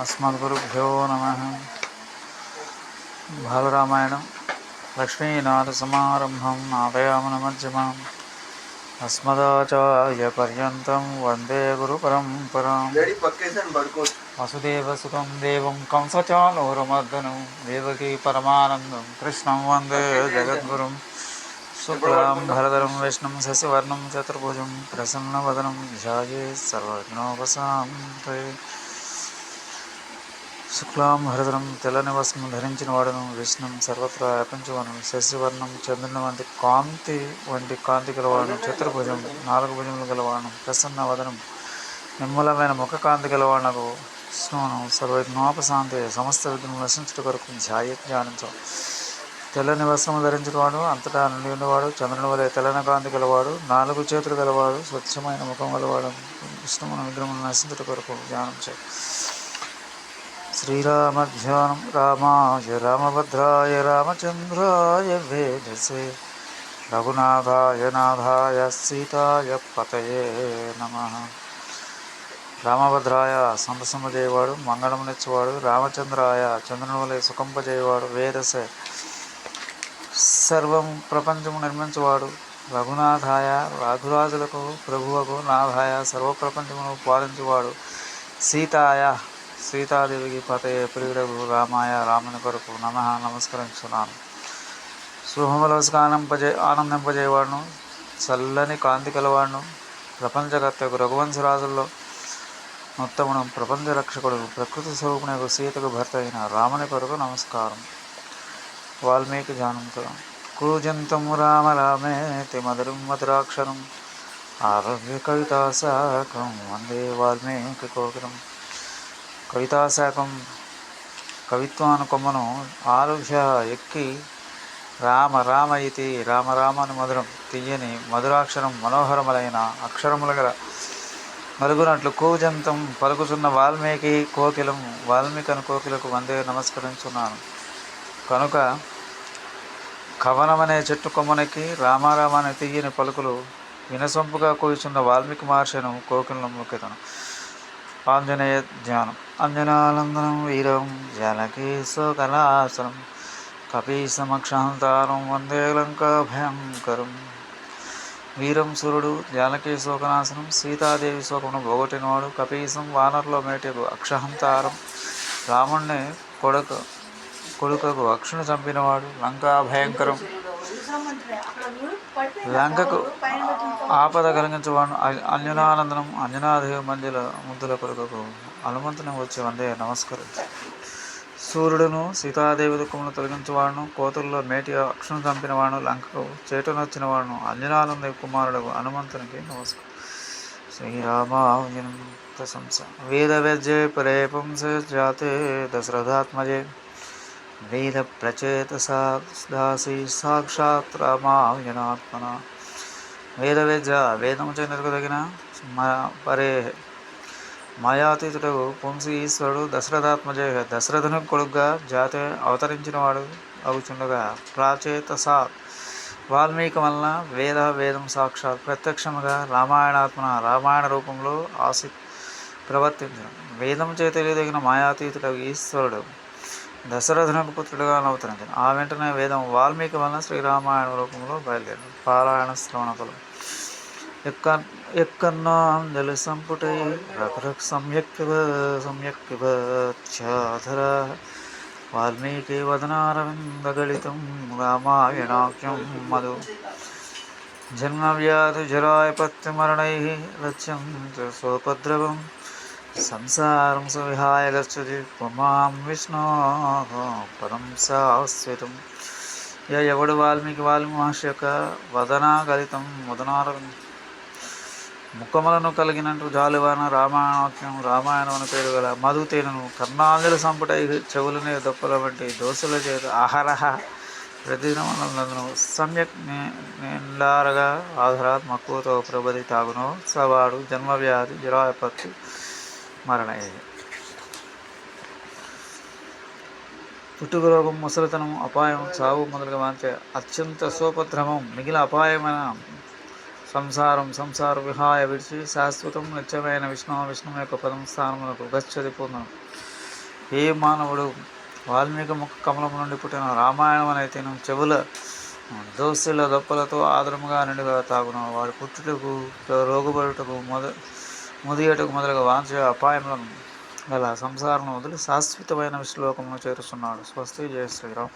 అస్మద్గురుభ్యో నమ బాలరామాయణం లక్ష్మీనాథసమారంభం నాదయామనమధ్యమం అస్మదాచార్యపర్యంతం వందే గురు గురుపరంపరాం వసుదేవసుతం దేవం కంసచానోరమర్దనం దేవకీ పరమానందం కృష్ణం వందే జగద్గురుం శుక్లాం భరదరం విష్ణుం శశివర్ణం చతుర్భుజం ప్రసన్నవదనం ధ్యాయే సర్వజ్ఞోపశాంతే శుక్లాం హరిధరం తెల్లని వస్త్రం ధరించిన వాడును విష్ణుం సర్వత్రా వ్యాపించువను. శశివర్ణం చంద్రుని వంటి కాంతి వంటి కాంతి గలవాడును చతుర్భుజం నాలుగు భుజములు గలవాడును ప్రసన్న వదనం నిమ్మలమైన ముఖ కాంతి గలవాడనకు విష్ణువును సర్వజ్ఞోపశాంతి సమస్త విఘ్నం నశించుట కొరకు ధ్యాయ ధ్యానించం. తెల్లని వస్త్రము ధరించినవాడు అంతటా నుండి ఉన్నవాడు చంద్రుని వలె తెల్లని కాంతి గలవాడు నాలుగు చేతులు గలవాడు స్వచ్ఛమైన ముఖం గలవాడు విష్ణువును విగ్రహం నశించుట కొరకు ధ్యానం చేయ శ్రీరామధ్యానం రామాయ రామభద్రాయ రామచంద్రాయ వేదసే. రఘునాథాయ నాథాయ సీతాయ పతయే నమ. రామభద్రాయ సంతసంపజేయవాడు మంగళమునిచ్చేవాడు రామచంద్రాయ చంద్రుని సుఖంపజేయవాడు వేదసే. సర్వం ప్రపంచము నిర్మించువాడు రఘునాథాయ రాఘురాజులకు ప్రభువకు నాథాయ సర్వప్రపంచమును పాలించువాడు సీతాయ సీతాదేవికి పతయ ప్రియుడకు రామాయ రాముని కొరకు నమ నమస్కరించున్నాను శుభములసుకు ఆనంపజే ఆనందింపజేవాడును చల్లని కాంతి కలవాడును ప్రపంచకర్తకు రఘువంశరాజుల్లో మొత్తమును ప్రపంచ రక్షకుడు ప్రకృతి స్వరూపునకు సీతకు భర్త అయిన రాముని కొరకు నమస్కారం. వాల్మీకి జానంతో కూజంతము రామ రామేతి మధురం మధురాక్షరం ఆరోగ్య కవితాశాఖం వందే వాల్మీకి కోకిలం కవితాశాఖం కవిత్వాను కొమ్మను ఆరుహ్య ఎక్కి రామ రామ ఇది రామ రామని మధురం తీయని మధురాక్షరం మనోహరములైన అక్షరముల గల మరుగునట్లు కూజంతం పలుకుతున్న వాల్మీకి కోకిలం వాల్మీకను కోకిలకు వందే నమస్కరించున్నాను. కనుక కవనమనే చెట్టు కొమ్మనికి రామారామాని తీయని పలుకులు వినసొంపుగా కూర్చున్న వాల్మీకి మహర్షిను కోకిలను మొక్కెతను ఆంజనేయ ధ్యానం. అంజనాలందనం వీరం జానకీ సుకలాసనం కపీసమక్షాంతారం వందే లంకాభయంకరం వీరం సురుడు జానకీ శోకనాశనం సీతాదేవి శోకమును పోగొట్టినవాడు కపీసం వానర్లో మేటకు అక్షహంతారం రాముణ్ణి కొడుకు కొడుకకు అక్షుని చంపినవాడు లంకా భయంకరం. లంకకు ఆపద కలిగించేవాడు అంజనానందనం అంజనాదేవి మందిల ముద్దుల కొడుకకు హనుమంతుని వచ్చి వందే నమస్కారం సూర్యుడును సీతాదేవి దుఃఖమును తొలగించేవాడును కోతుల్లో మేటి అక్షును చంపినవాడు లంకకు చేటునొచ్చినవాడును అంజనానంద కుమారుడు హనుమంతునికి నమస్కారం శ్రీరామాంజనం ప్రశంస. వేద వ్యజ్యే పరే పుంస జాతే దశరథాత్మజే. వేద ప్రచేతసా దాసి సాక్షాత్ రామాయణాత్మన వేద వేద వేదము చెందగలిగిన పరే మాయాతీతుడు పుంసి ఈశ్వరుడు దశరథాత్మజ దశరథుని కొడుగ్గా జాతి అవతరించినవాడు అవుచుండగా. ప్రాచేతసా వాల్మీకి వలన వేద వేదం సాక్షాత్ ప్రత్యక్షముగా రామాయణాత్మన రామాయణ రూపంలో ఆసి ప్రవర్తించడం వేదం చేత తెలియదగిన మాయాతీతుడు ఈశ్వరుడు దశరథునకు పుత్రుడుగా అవతరించాడు ఆ వెంటనే వేదం వాల్మీకి వలన శ్రీరామాయణ రూపంలో బయలుదేరాడు పారాయణ శ్రవణకులు. ఎక్క ఎక్కన్నా అందలి సంపుటై రకరక్ సమ్యక్ సమ్యక్ చాధర వాల్మీకి వదనారవిందగళితం రామాయణాఖ్యం మధు. జన్మవ్యాధి జరాయపత్యమరణై లక్ష్యం సోపద్రవం. సంసారం సువిహాయ గచ్చతి పుమాం విష్ణో పరం శాశ్వతం. ఇక ఎవడు వాల్మీకి వాల్మీకి మహర్షి యొక్క వదనాగలితం వదనార ముఖములను కలిగినట్టు జాలువాన రామాయణవాక్యం రామాయణం అని పేరు గల మధుతేనను కర్ణాంజల సంపుట చెవులనే దొప్పల వంటి దోశల చేత ఆహారహ ప్రతిదినములందును సమ్యక్ నిండారగా ఆధారాత్ మక్కువతో ప్రబది తాగును సవాడు జన్మవ్యాధి జరాయపత్తి మరణ పుట్టుక రోగం ముసలితనం అపాయం చావు మొదలుగా వాంచే అత్యంత సోపద్రమం మిగిలిన అపాయమైన సంసారం సంసార విహాయ విడిచి శాశ్వతం నిత్యమైన విష్ణు విష్ణువు యొక్క పదం స్థానములకు గచ్చది పొందను. ఏ మానవుడు వాల్మీకి ముఖ కమలం నుండి పుట్టిన రామాయణం అనైతేను చెవుల దోస్తుల దొప్పలతో ఆదరముగా నిండుగా తాగున. వాడు పుట్టుటకు రోగుబడుటకు మొద ముదియటకు మొదలుగా వాంఛ అపాయములను గల సంసారం వదిలి శాశ్వతమైన విశ్లోకమును చేరుస్తున్నాడు. స్వస్తి జయ శ్రీరామ్.